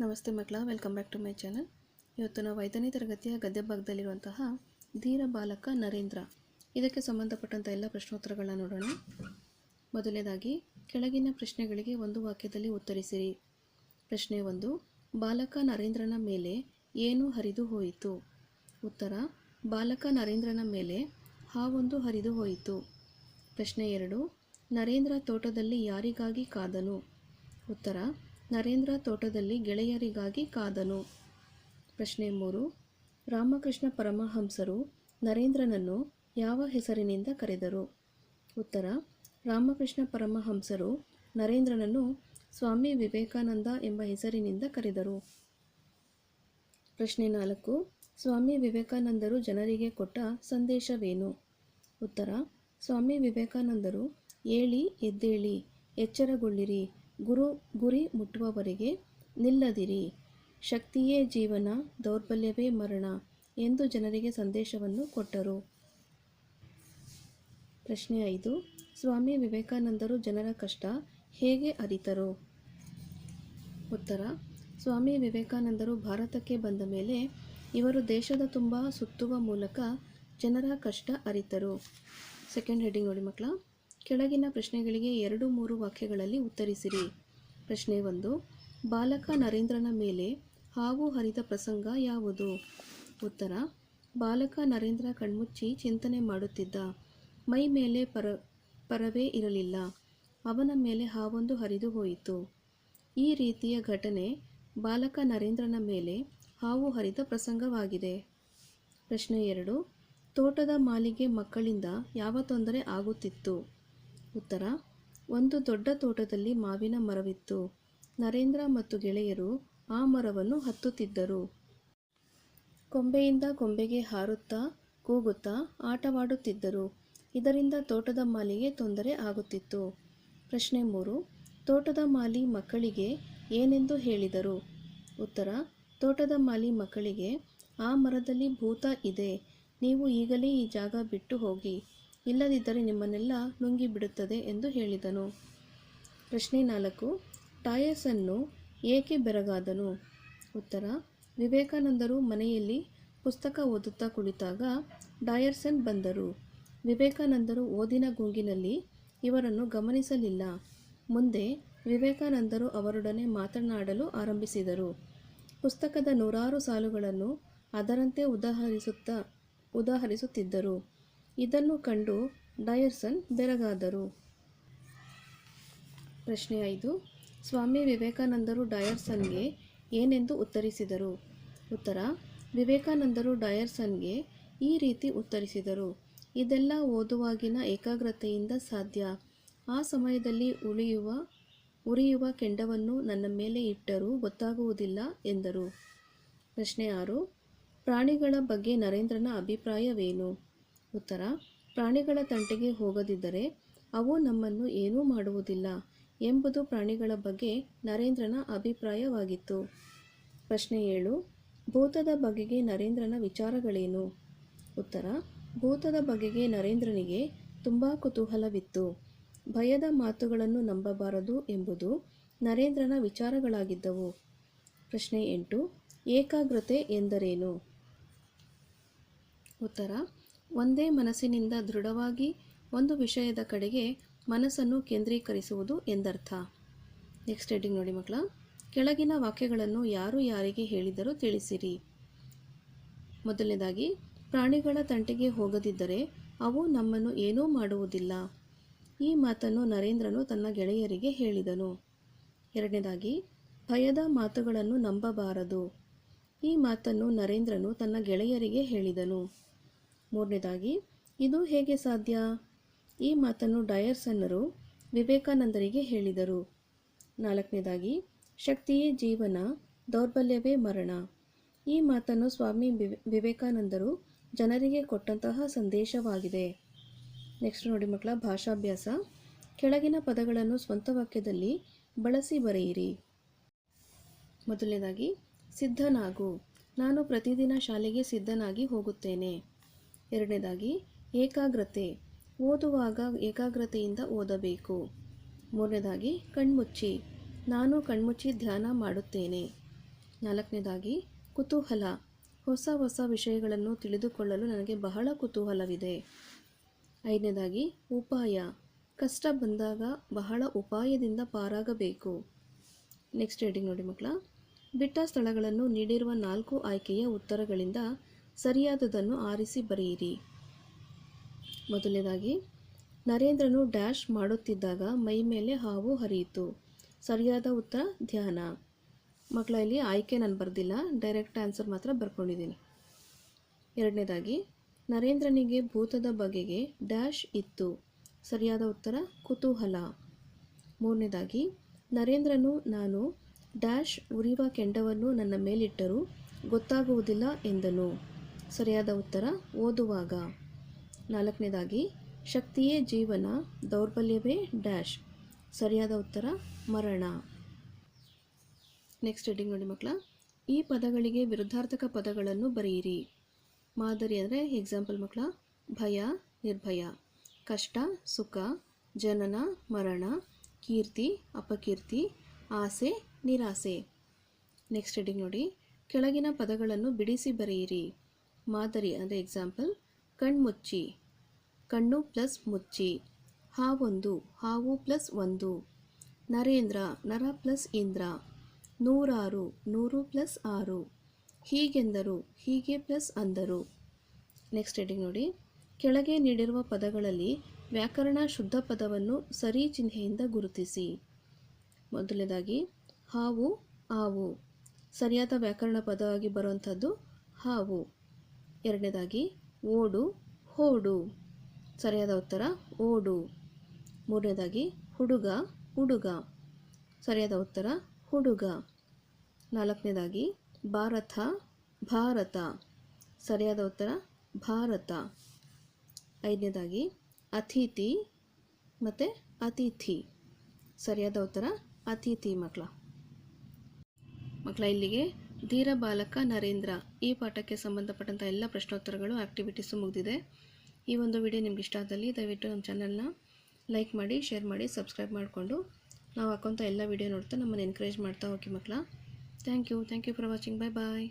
ನಮಸ್ತೆ ಮಕ್ಕಳ, welcome back to my channel. ಇವತ್ತು ನಾವು ಐದನೇ ತರಗತಿಯ ಗದ್ಯ ಭಾಗದಲ್ಲಿರುವಂತಹ ಧೀರ ಬಾಲಕ ನರೇಂದ್ರ. ಇದಕ್ಕೆ ಸಂಬಂಧಪಟ್ಟಂಥ ಎಲ್ಲ ಪ್ರಶ್ನೋತ್ತರಗಳನ್ನ ನೋಡೋಣ. ಮೊದಲನೇದಾಗಿ, ಕೆಳಗಿನ ಪ್ರಶ್ನೆಗಳಿಗೆ ಒಂದು ವಾಕ್ಯದಲ್ಲಿ ಉತ್ತರಿಸಿರಿ. ಪ್ರಶ್ನೆ ಒಂದು, ಬಾಲಕ ನರೇಂದ್ರನ ಮೇಲೆ ಏನು ಹರಿದು ಹೋಯಿತು? ಉತ್ತರ, ಬಾಲಕ ನರೇಂದ್ರನ ಮೇಲೆ ಹಾವೊಂದು ಹರಿದು ಹೋಯಿತು. ಪ್ರಶ್ನೆ ಎರಡು, ನರೇಂದ್ರ ತೋಟದಲ್ಲಿ ಯಾರಿಗಾಗಿ ಕಾದನು? ಉತ್ತರ ನರೇಂದ್ರ ತೋಟದಲ್ಲಿ ಗೆಳೆಯರಿಗಾಗಿ ಕಾದನು. ಪ್ರಶ್ನೆ ಮೂರು. ರಾಮಕೃಷ್ಣ ಪರಮಹಂಸರು ನರೇಂದ್ರನನ್ನು ಯಾವ ಹೆಸರಿನಿಂದ ಕರೆದರು? ಉತ್ತರ. ರಾಮಕೃಷ್ಣ ಪರಮಹಂಸರು ನರೇಂದ್ರನನ್ನು ಸ್ವಾಮಿ ವಿವೇಕಾನಂದ ಎಂಬ ಹೆಸರಿನಿಂದ ಕರೆದರು. ಪ್ರಶ್ನೆ ನಾಲ್ಕು. ಸ್ವಾಮಿ ವಿವೇಕಾನಂದರು ಜನರಿಗೆ ಕೊಟ್ಟ ಸಂದೇಶವೇನು? ಉತ್ತರ. ಸ್ವಾಮಿ ವಿವೇಕಾನಂದರು, ಏಳಿ, ಎದ್ದೇಳಿ, ಎಚ್ಚರಗೊಳ್ಳಿರಿ ಗುರು ಗುರಿ ಮುಟ್ಟುವವರೆಗೆ ನಿಲ್ಲದಿರಿ. ಶಕ್ತಿಯೇ ಜೀವನ, ದೌರ್ಬಲ್ಯವೇ ಮರಣ ಎಂದು ಜನರಿಗೆ ಸಂದೇಶವನ್ನು ಕೊಟ್ಟರು. ಪ್ರಶ್ನೆ ಐದು. ಸ್ವಾಮಿ ವಿವೇಕಾನಂದರು ಜನರ ಕಷ್ಟ ಹೇಗೆ ಅರಿತರು? ಉತ್ತರ. ಸ್ವಾಮಿ ವಿವೇಕಾನಂದರು ಭಾರತಕ್ಕೆ ಬಂದ ಮೇಲೆ ಇವರು ದೇಶದ ತುಂಬ ಸುತ್ತುವ ಮೂಲಕ ಜನರ ಕಷ್ಟ ಅರಿತರು. ಸೆಕೆಂಡ್ ಹೆಡ್ಡಿಂಗ್ ನೋಡಿ ಮಕ್ಕಳ. ಕೆಳಗಿನ ಪ್ರಶ್ನೆಗಳಿಗೆ ಎರಡು ಮೂರು ವಾಕ್ಯಗಳಲ್ಲಿ ಉತ್ತರಿಸಿರಿ. ಪ್ರಶ್ನೆ ಒಂದು, ಬಾಲಕ ನರೇಂದ್ರನ ಮೇಲೆ ಹಾವು ಹರಿದ ಪ್ರಸಂಗ ಯಾವುದು? ಉತ್ತರ, ಬಾಲಕ ನರೇಂದ್ರ ಕಣ್ಮುಚ್ಚಿ ಚಿಂತನೆ ಮಾಡುತ್ತಿದ್ದ. ಮೈ ಮೇಲೆ ಪರ, ಪರವೇ ಇರಲಿಲ್ಲ. ಅವನ ಮೇಲೆ ಹಾವೊಂದು ಹರಿದು ಹೋಯಿತು. ಈ ರೀತಿಯ ಘಟನೆ ಬಾಲಕ ನರೇಂದ್ರನ ಮೇಲೆ ಹಾವು ಹರಿದ ಪ್ರಸಂಗವಾಗಿದೆ. ಪ್ರಶ್ನೆ ಎರಡು, ತೋಟದ ಮಾಲಿಗೆ ಮಕ್ಕಳಿಂದ ಯಾವ ತೊಂದರೆ ಆಗುತ್ತಿತ್ತು? ಉತ್ತರ, ಒಂದು ದೊಡ್ಡ ತೋಟದಲ್ಲಿ ಮಾವಿನ ಮರವಿತ್ತು. ನರೇಂದ್ರ ಮತ್ತು ಗೆಳೆಯರು ಆ ಮರವನ್ನು ಹತ್ತುತ್ತಿದ್ದರು. ಕೊಂಬೆಯಿಂದ ಕೊಂಬೆಗೆ ಹಾರುತ್ತಾ ಕೂಗುತ್ತಾ ಆಟವಾಡುತ್ತಿದ್ದರು. ಇದರಿಂದ ತೋಟದ ಮಾಲಿಗೆ ತೊಂದರೆ ಆಗುತ್ತಿತ್ತು. ಪ್ರಶ್ನೆ ಮೂರು, ತೋಟದ ಮಾಲಿ ಮಕ್ಕಳಿಗೆ ಏನೆಂದು ಹೇಳಿದರು? ಉತ್ತರ, ತೋಟದ ಮಾಲಿ ಮಕ್ಕಳಿಗೆ, ಆ ಮರದಲ್ಲಿ ಭೂತ ಇದೆ, ನೀವು ಈಗಲೇ ಈ ಜಾಗ ಬಿಟ್ಟು ಹೋಗಿ ಇಲ್ಲದಿದ್ದರೆ ನಿಮ್ಮನ್ನೆಲ್ಲ ನುಂಗಿಬಿಡುತ್ತದೆ ಎಂದು ಹೇಳಿದನು. ಪ್ರಶ್ನೆ ನಾಲ್ಕು, ಟಾಯಸನ್ನು ಏಕೆ ಬೆರಗಾದನು? ಉತ್ತರ, ವಿವೇಕಾನಂದರು ಮನೆಯಲ್ಲಿ ಪುಸ್ತಕ ಓದುತ್ತಾ ಕುಳಿತಾಗ ಡಾಯರ್ಸನ್ ಬಂದರು. ವಿವೇಕಾನಂದರು ಓದಿನ ಗುಂಗಿನಲ್ಲಿ ಇವರನ್ನು ಗಮನಿಸಲಿಲ್ಲ. ಮುಂದೆ ವಿವೇಕಾನಂದರು ಅವರೊಡನೆ ಮಾತನಾಡಲು ಆರಂಭಿಸಿದರು. ಪುಸ್ತಕದ ನೂರಾರು ಸಾಲುಗಳನ್ನು ಅದರಂತೆ ಉದಾಹರಿಸುತ್ತಾ, ಉದಾಹರಿಸುತ್ತಿದ್ದರು. ಇದನ್ನು ಕಂಡು ಡಯರ್ಸನ್ ಬೆರಗಾದರು. ಪ್ರಶ್ನೆ ಐದು, ಸ್ವಾಮಿ ವಿವೇಕಾನಂದರು ಡಯರ್ಸನ್ಗೆ ಏನೆಂದು ಉತ್ತರಿಸಿದರು? ಉತ್ತರ, ವಿವೇಕಾನಂದರು ಡಯರ್ಸನ್ಗೆ ಈ ರೀತಿ ಉತ್ತರಿಸಿದರು, ಇದೆಲ್ಲ ಓದುವಾಗಿನ ಏಕಾಗ್ರತೆಯಿಂದ ಸಾಧ್ಯ. ಆ ಸಮಯದಲ್ಲಿ ಉಳಿಯುವ, ಉರಿಯುವ ಕೆಂಡವನ್ನು ನನ್ನ ಮೇಲೆ ಇಟ್ಟರೂ ಗೊತ್ತಾಗುವುದಿಲ್ಲ ಎಂದರು. ಪ್ರಶ್ನೆ ಆರು, ಪ್ರಾಣಿಗಳ ಬಗ್ಗೆ ನರೇಂದ್ರನ ಅಭಿಪ್ರಾಯವೇನು? ಉತ್ತರ, ಪ್ರಾಣಿಗಳ ತಂಟೆಗೆ ಹೋಗದಿದ್ದರೆ ಅವು ನಮ್ಮನ್ನು ಏನೂ ಮಾಡುವುದಿಲ್ಲ ಎಂಬುದು ಪ್ರಾಣಿಗಳ ಬಗ್ಗೆ ನರೇಂದ್ರನ ಅಭಿಪ್ರಾಯವಾಗಿತ್ತು. ಪ್ರಶ್ನೆ ಏಳು, ಭೂತದ ಬಗೆಗೆ ನರೇಂದ್ರನ ವಿಚಾರಗಳೇನು? ಉತ್ತರ, ಭೂತದ ಬಗೆಗೆ ನರೇಂದ್ರನಿಗೆ ತುಂಬ ಕುತೂಹಲವಿತ್ತು. ಭಯದ ಮಾತುಗಳನ್ನು ನಂಬಬಾರದು ಎಂಬುದು ನರೇಂದ್ರನ ವಿಚಾರಗಳಾಗಿದ್ದವು. ಪ್ರಶ್ನೆ ಎಂಟು, ಏಕಾಗ್ರತೆ ಎಂದರೇನು? ಉತ್ತರ ಒಂದೇ ಮನಸ್ಸಿನಿಂದ ದೃಢವಾಗಿ ಒಂದು ವಿಷಯದ ಕಡೆಗೆ ಮನಸ್ಸನ್ನು ಕೇಂದ್ರೀಕರಿಸುವುದು ಎಂದರ್ಥ. ನೆಕ್ಸ್ಟ್ ಹೆಡ್ಡಿಂಗ್ ನೋಡಿ ಮಕ್ಕಳ. ಕೆಳಗಿನ ವಾಕ್ಯಗಳನ್ನು ಯಾರು ಯಾರಿಗೆ ಹೇಳಿದರೂ ತಿಳಿಸಿರಿ. ಮೊದಲನೇದಾಗಿ, ಪ್ರಾಣಿಗಳ ತಂಟೆಗೆ ಹೋಗದಿದ್ದರೆ ಅವು ನಮ್ಮನ್ನು ಏನೂ ಮಾಡುವುದಿಲ್ಲ. ಈ ಮಾತನ್ನು ನರೇಂದ್ರನು ತನ್ನ ಗೆಳೆಯರಿಗೆ ಹೇಳಿದನು. ಎರಡನೇದಾಗಿ, ಭಯದ ಮಾತುಗಳನ್ನು ನಂಬಬಾರದು. ಈ ಮಾತನ್ನು ನರೇಂದ್ರನು ತನ್ನ ಗೆಳೆಯರಿಗೆ ಹೇಳಿದನು. ಮೂರನೇದಾಗಿ, ಇದು ಹೇಗೆ ಸಾಧ್ಯ? ಈ ಮಾತನ್ನು ಡಯರ್ಸನ್ನರು ವಿವೇಕಾನಂದರಿಗೆ ಹೇಳಿದರು. ನಾಲ್ಕನೇದಾಗಿ, ಶಕ್ತಿಯೇ ಜೀವನ, ದೌರ್ಬಲ್ಯವೇ ಮರಣ. ಈ ಮಾತನ್ನು ಸ್ವಾಮಿ ವಿವೇಕಾನಂದರು ಜನರಿಗೆ ಕೊಟ್ಟಂತಹ ಸಂದೇಶವಾಗಿದೆ. ನೆಕ್ಸ್ಟ್ ನೋಡಿ ಮಕ್ಕಳ, ಭಾಷಾಭ್ಯಾಸ. ಕೆಳಗಿನ ಪದಗಳನ್ನು ಸ್ವಂತ ವಾಕ್ಯದಲ್ಲಿ ಬಳಸಿ ಬರೆಯಿರಿ. ಮೊದಲನೇದಾಗಿ, ಸಿದ್ಧನಾಗು. ನಾನು ಪ್ರತಿದಿನ ಶಾಲೆಗೆ ಸಿದ್ಧನಾಗಿ ಹೋಗುತ್ತೇನೆ. ಎರಡನೇದಾಗಿ, ಏಕಾಗ್ರತೆ. ಓದುವಾಗ ಏಕಾಗ್ರತೆಯಿಂದ ಓದಬೇಕು. ಮೂರನೇದಾಗಿ, ಕಣ್ಮುಚ್ಚಿ. ನಾನು ಕಣ್ಮುಚ್ಚಿ ಧ್ಯಾನ ಮಾಡುತ್ತೇನೆ. ನಾಲ್ಕನೇದಾಗಿ, ಕುತೂಹಲ. ಹೊಸ ಹೊಸ ವಿಷಯಗಳನ್ನು ತಿಳಿದುಕೊಳ್ಳಲು ನನಗೆ ಬಹಳ ಕುತೂಹಲವಿದೆ. ಐದನೇದಾಗಿ, ಉಪಾಯ. ಕಷ್ಟ ಬಂದಾಗ ಬಹಳ ಉಪಾಯದಿಂದ ಪಾರಾಗಬೇಕು. ನೆಕ್ಸ್ಟ್ ರೀಡಿಂಗ್ ನೋಡಿ ಮಕ್ಕಳ. ಬಿಟ್ಟ ಸ್ಥಳಗಳನ್ನು ನೀಡಿರುವ ನಾಲ್ಕು ಆಯ್ಕೆಯ ಉತ್ತರಗಳಿಂದ ಸರಿಯಾದದನ್ನು ಆರಿಸಿ ಬರೆಯಿರಿ. ಮೊದಲನೇದಾಗಿ, ನರೇಂದ್ರನು ಡ್ಯಾಶ್ ಮಾಡುತ್ತಿದ್ದಾಗ ಮೈ ಮೇಲೆ ಹಾವು ಹರಿಯಿತು. ಸರಿಯಾದ ಉತ್ತರ, ಧ್ಯಾನ. ಮಕ್ಕಳ, ಇಲ್ಲಿ ಆಯ್ಕೆ ನಾನು ಬರೆದಿಲ್ಲ. ಡೈರೆಕ್ಟ್ ಆನ್ಸರ್ ಮಾತ್ರ ಬರ್ಕೊಂಡಿದ್ದೀನಿ. ಎರಡನೇದಾಗಿ, ನರೇಂದ್ರನಿಗೆ ಭೂತದ ಬಗೆಗೆ ಡ್ಯಾಶ್ ಇತ್ತು. ಸರಿಯಾದ ಉತ್ತರ, ಕುತೂಹಲ. ಮೂರನೇದಾಗಿ, ನರೇಂದ್ರನು, ನಾನು ಡ್ಯಾಶ್ ಉರಿಯುವ ಕೆಂಡವನ್ನು ನನ್ನ ಮೇಲಿಟ್ಟರೂ ಗೊತ್ತಾಗುವುದಿಲ್ಲ ಎಂದನು. ಸರಿಯಾದ ಉತ್ತರ, ಓದುವಾಗ. ನಾಲ್ಕನೇದಾಗಿ, ಶಕ್ತಿಯೇ ಜೀವನ, ದೌರ್ಬಲ್ಯವೇ ಡ್ಯಾಶ್. ಸರಿಯಾದ ಉತ್ತರ, ಮರಣ. ನೆಕ್ಸ್ಟ್ ಹೆಡಿಂಗ್ ನೋಡಿ ಮಕ್ಕಳ. ಈ ಪದಗಳಿಗೆ ವಿರುದ್ಧಾರ್ಥಕ ಪದಗಳನ್ನು ಬರೆಯಿರಿ. ಮಾದರಿ ಅಂದರೆ ಎಕ್ಸಾಂಪಲ್ ಮಕ್ಕಳ. ಭಯ, ನಿರ್ಭಯ. ಕಷ್ಟ, ಸುಖ. ಜನನ, ಮರಣ. ಕೀರ್ತಿ, ಅಪಕೀರ್ತಿ. ಆಸೆ, ನಿರಾಸೆ. ನೆಕ್ಸ್ಟ್ ಹೆಡಿಂಗ್ ನೋಡಿ. ಕೆಳಗಿನ ಪದಗಳನ್ನು ಬಿಡಿಸಿ ಬರೆಯಿರಿ. ಮಾದರಿ, ಅಂದರೆ ಎಕ್ಸಾಂಪಲ್ ಕಣ್ಮುಚ್ಚಿ ಕಣ್ಣು ಪ್ಲಸ್ ಮುಚ್ಚಿ. ಹಾವೊಂದು ಹಾವು ಪ್ಲಸ್ ಒಂದು. ನರೇಂದ್ರ, ನರ ಪ್ಲಸ್ ಇಂದ್ರ. ನೂರಾರು, ನೂರು ಪ್ಲಸ್ ಆರು. ಹೀಗೆಂದರು, ಹೀಗೆ ಪ್ಲಸ್ ಅಂದರು. ನೆಕ್ಸ್ಟ್ ಹೇಳಿ ನೋಡಿ. ಕೆಳಗೆ ನೀಡಿರುವ ಪದಗಳಲ್ಲಿ ವ್ಯಾಕರಣ ಶುದ್ಧ ಪದವನ್ನು ಸರಿ ಚಿಹ್ನೆಯಿಂದ ಗುರುತಿಸಿ. ಮೊದಲನೇದಾಗಿ, ಹಾವು, ಆವು. ಸರಿಯಾದ ವ್ಯಾಕರಣ ಪದವಾಗಿ ಬರುವಂಥದ್ದು ಹಾವು. ಎರಡನೇದಾಗಿ, ಓಡು, ಹೋಡು. ಸರಿಯಾದ ಉತ್ತರ, ಓಡು. ಮೂರನೇದಾಗಿ, ಹುಡುಗ ಹುಡುಗ. ಸರಿಯಾದ ಉತ್ತರ, ಹುಡುಗ. ನಾಲ್ಕನೇದಾಗಿ, ಭಾರತ ಭಾರತ. ಸರಿಯಾದ ಉತ್ತರ, ಭಾರತ. ಐದನೇದಾಗಿ, ಅತಿಥಿ ಮತ್ತು ಅತಿಥಿ. ಸರಿಯಾದ ಉತ್ತರ, ಅತಿಥಿ ಮಕ್ಕಳ. ಮಕ್ಕಳ ಇಲ್ಲಿಗೆ ಧೀರ ಬಾಲಕ ನರೇಂದ್ರ. ಈ ಪಾಠಕ್ಕೆ ಸಂಬಂಧಪಟ್ಟಂಥ ಎಲ್ಲ ಪ್ರಶ್ನೋತ್ತರಗಳು ಆ್ಯಕ್ಟಿವಿಟೀಸು ಮುಗಿದಿದೆ. ಈ ಒಂದು ವಿಡಿಯೋ ನಿಮ್ಗೆ ಇಷ್ಟ ಆದಲ್ಲಿ ದಯವಿಟ್ಟು ನಮ್ಮ ಚಾನಲ್ನ ಲೈಕ್ ಮಾಡಿ ಶೇರ್ ಮಾಡಿ ಸಬ್ಸ್ಕ್ರೈಬ್ ಮಾಡಿಕೊಂಡು ನಾವು ಹಾಕೋಂಥ ಎಲ್ಲ ವಿಡಿಯೋ ನೋಡ್ತಾ ನಮ್ಮನ್ನು ಎನ್ಕರೇಜ್ ಮಾಡ್ತಾ ಹೋಗಿ ಮಕ್ಕಳ thank you thank you for watching bye bye